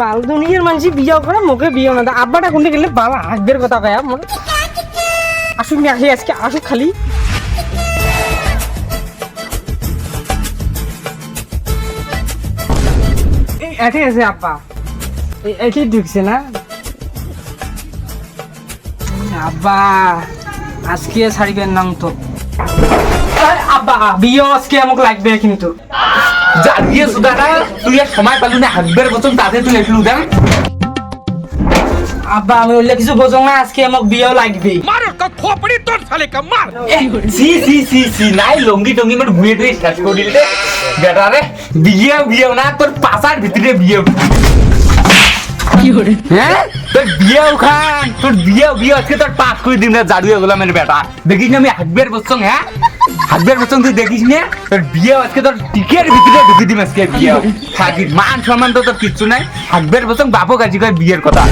বাল দুনিয়ার মানুষ বিয়ে করে মুখে বিয়ে না আব্বাটা কোনটা গেলে কথা কয়া মনে আসুক আসি আজকে আসুক খালি। আছে আব্বা। এই এটাই ঢুকছে না। আব্বা, আজকে ছাড়িবেন নাম তো আব্বা, বিয়ে আজকে আমাকে লাগবে কিন্তু। জানিয়ে সুদানা তুই আর সময় পালু না হাকবের বচন তাতে তুই একলু দেন আব্বা আমি বললে কিছু বোঝো না আজকে আমাকে বিয়েও লাগবে। সি সি সি সি নাই লঙ্গি টঙ্গি মানে ঘুরে টুয়ে শেষ করে দিলে বেটা রে বিয়ে বিয়ে না তোর পাশার ভিতরে বিয়ে হ্যাঁ? তোর বিয়ে খান তোর বিয়ে বিয়ে আজকে তোর পাস করে দিন না জাদু এগুলো মানে বেটা। দেখিস না আমি হাকবের বসছং হ্যাঁ? হাকবের বসছং তুই দেখিস না তোর বিয়ে আজকে তোর টিকের ভিতরে ঢুকি দিম আজকে বিয়ে। থাকিস মান সম্মান তো তোর কিচ্ছু নাই। হাকবের বসছং বাপও কাছে কয় বিয়ের কথা।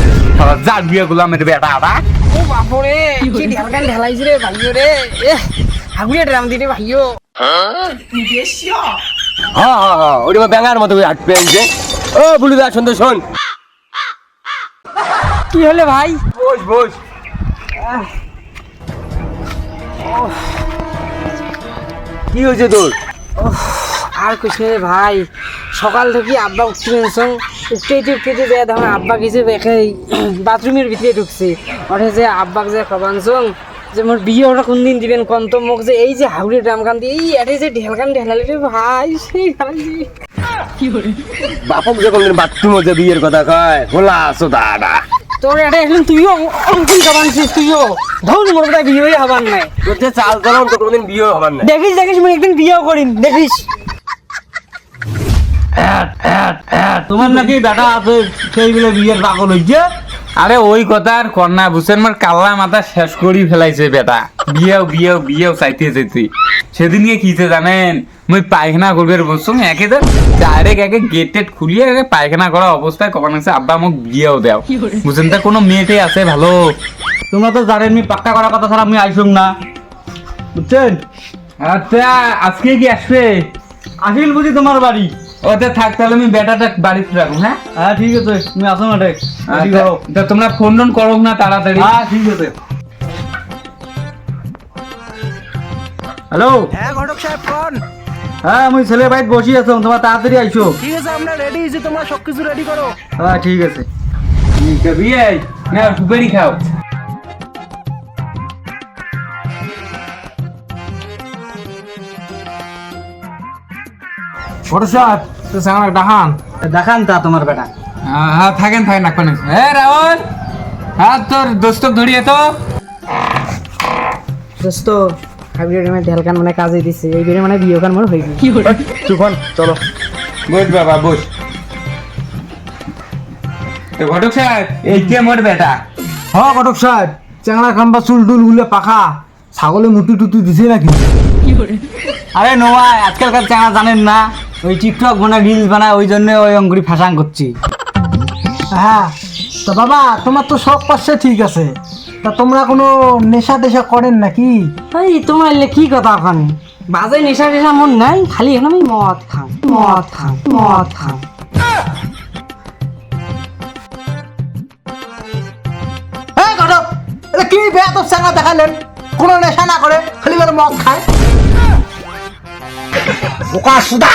যা বিয়ে গুলো আমার বেটা আবার ও বাপরে কি ঢেলকান ঢেলাইছে রে ভাইও রে। এ হাগুড়িয়া ড্রাম দিতে ভাইও। হ্যাঁ হ্যাঁ হ্যাঁ ওটা ব্যাঙার মতো হাট পেয়েছে ও বুলুদা শুনতে শোন। কি হলে ভাই? বস বস। কি হয়েছে তোর? আর কিছু নেই ভাই সকাল থেকে আব্বা উঠতে পেরেছেন উঠতেইতে উঠতেইতে যে তখন আব্বা কিছু দেখে বাথরুমের ভিতরে ঢুকছে। ওঠে যে আব্বাক যে খবানছং যে মোর বিয়ে ওটা কোন দিন দিবেন কোন তো মোক যে এই যে হাগুড়ি ড্রাম কান দিয়ে এই এটে যে ঢেলকান ঢেলালে রে ভাই সেই বাপক যখন বাথরুমে যে বিয়ের কথা কয় হোলা আসো দাদা তোর এটা এখন তুইও অঙ্কুল তুইও। ধর মোর বেটা বিয়ে হবার নাই। তোর যে চাল চলন তো কোনোদিন বিয়ে হবার না দেখিস দেখিস মুই একদিন বিয়েও করিম দেখিস। তোমার নাকি বেটা আছে সেই বলে বিয়ের পাগল হইছে। আরে ওই কথা আর কন্যা বুঝছেন মার কাল্লা মাথা শেষ করি ফেলাইছে বেটা। বিয়েও বিয়েও বিয়েও চাইতে চাইতে। সেদিনকে কিছে জানেন? মুই পায়খানা করবে বলছো একে তো ডাইরেক্ট একে গেট টেট খুলিয়ে একে পায়খানা করা অবস্থায় কখন আছে আব্বা মোক বিয়েও দেও। বুঝছেন তা? কোনো মেয়েটে আছে ভালো। তোমরা তো জানেন আমি পাক্কা করার কথা ছাড়া আমি আইসুম না। বুঝছেন? আচ্ছা আজকে কি আসবে? আসিল বুঝি তোমার বাড়ি। ওতে থাক তাহলে আমি বেটাটা বাড়িতে রাখুন হ্যাঁ? হ্যাঁ ঠিক আছে। তুমি আসো মাঠে তা তোমরা ফোন টোন করো না তাড়াতাড়ি। হ্যাঁ ঠিক আছে। হ্যালো? হ্যাঁ ঘটক সাহেব কোন? হ্যাঁ আমি ছেলে বাইক বসি আছো তোমার তাড়াতাড়ি আইসো ঠিক আছে আমরা রেডি হয়েছি তোমরা সবকিছু রেডি করো। হ্যাঁ ঠিক আছে। ঠিক আছে বিয়ে না সুপারি খাও। ছোট সাহেব তো সামনে ডাহান দেখান। তা তোমার বেটা। হ্যাঁ থাকেন থাকেন না কোনে এ রাহুল! হ্যাঁ তোর দোস্ত ধরিয়ে তো। দোস্ত ঢেলকান মানে কাজে দিছে। এই বেরে মানে বিয়ে কান গেল তুফান চলো। বস বাবা বস। তো ঘটক সাহেব এই কে মোর বেটা? হ কটক সাহেব চেংড়া খাম্বা চুল টুল গুলে পাখা। ছাগলে মুটি টুটি দিছে নাকি? আরে নোয়া আজকালকার চ্যানেল জানেন না? ওই টিকটক বানায় রিলস বানায় ওই জন্য ওই অঙ্গুরি ফাঁসাং করছি। হ্যাঁ তো বাবা তোমার তো শখ পাচ্ছে ঠিক আছে। তা তোমরা কোনো নেশা টেশা করেন নাকি? এই তোমার এলে কি কথা এখন বাজে নেশা টেশা মন নাই খালি এখন আমি মদ খাম মদ খাম মদ এটা কি বেয়া তোর চেংড়া দেখালেন? কোনো নেশা না করে খালি বলে মদ খায়। বোকা সুদা!